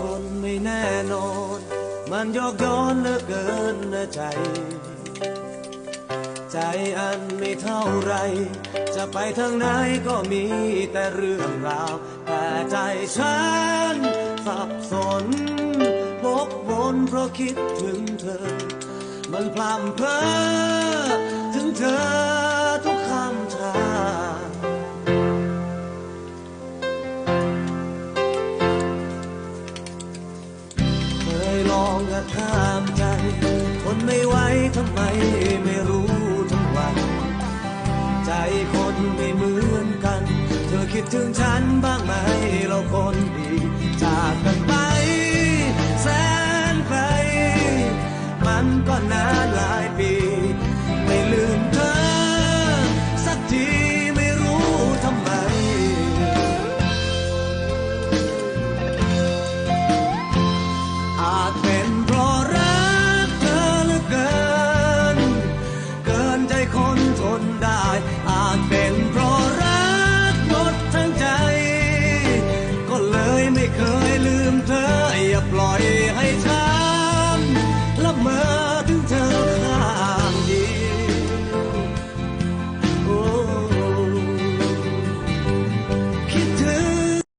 คนไม่แน่นอน มันยอกย้อนเหลือเกินนะใจ ใจอันไม่เท่าไร จะไปทางไหนก็มีแต่เรื่องราว แต่ใจฉันสับสนวกวนเพราะคิดถึงเธอ มันพร่ำเพ้อ องกระทามใจ คนไม่ไหวทำไมไม่รู้ทั้งวัน ใจคนไม่เหมือนกัน เธอคิดถึงฉันบ้างไหมเราคนดีจากกันไป แสนไกลมันก็นานหลายปี ไม่ลืม I felt